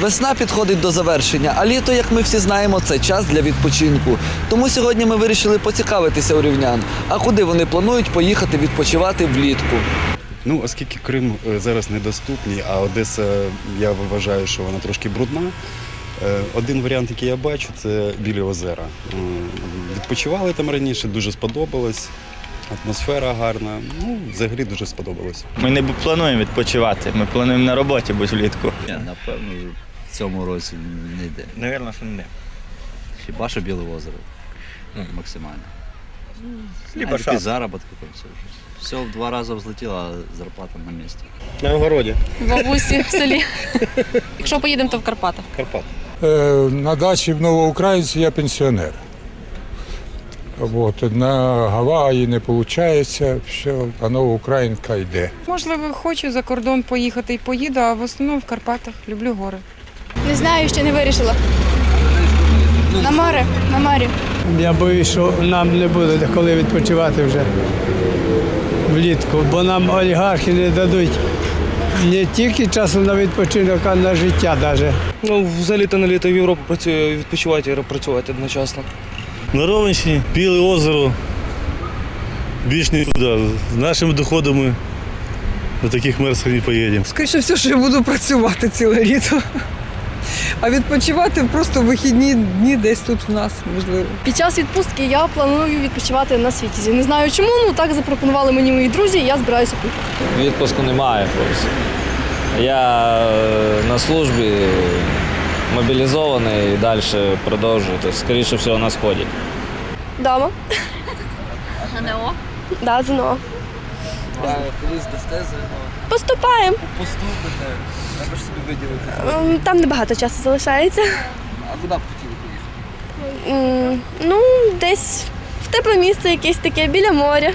Весна підходить до завершення, а літо, як ми всі знаємо, це час для відпочинку. Тому сьогодні ми вирішили поцікавитися у рівнян, а куди вони планують поїхати відпочивати влітку. Ну, оскільки Крим е, зараз недоступний, а Одеса, я вважаю, що вона трошки брудна. е, Один варіант, який я бачу, це білі озера. Відпочивали там раніше, дуже сподобалось. Атмосфера гарна. Ну, взагалі дуже сподобалось. Ми не плануємо відпочивати, ми плануємо на роботі бути влітку. Напевно, в цьому році не йде. Навірно, що не. Хіба що Біле озеро. Ну, максимально. Либо а якісь заробітки там все вже. Все в два рази взлетіло, а зарплата на місці. На огороді. бабусі в селі. Якщо поїдемо, то в Карпатах. Карпат. Е, На дачі в Новоукраїнці я пенсіонер. От, на Гаваї не виходить, все, а Новоукраїнка йде. Можливо, хочу за кордон поїхати і поїду, а в основному в Карпатах люблю гори. Не знаю, ще не вирішила. На море, на морі. Я боюсь, що нам не буде коли відпочивати вже влітку, бо нам олігархи не дадуть не тільки часу на відпочинок, а на життя навіть. Ну, взагалі-то на літо в Європу працюю, відпочивати і працювати одночасно. На Ровенщині, Біле озеро, більш нікуди. З нашими доходами до таких мерзких не поїдемо. Скоріше все, що я буду працювати ціле літо. А відпочивати просто вихідні дні десь тут у нас можливо. Під час відпустки я планую відпочивати на світі. Не знаю чому, ну так запропонували мені мої друзі, і я збираюся поїхати. Відпуску немає, хлопці. Я е, на службі мобілізований і далі продовжую. Тобто, скоріше всього, на сході. Дома. ЗНО? Да, ЗНО. Поступаємо. поступите, треба ж собі виділити. Ем, Там небагато часу залишається. А куди б хотіли поїхати? Ну, десь в тепле місце якесь таке біля моря.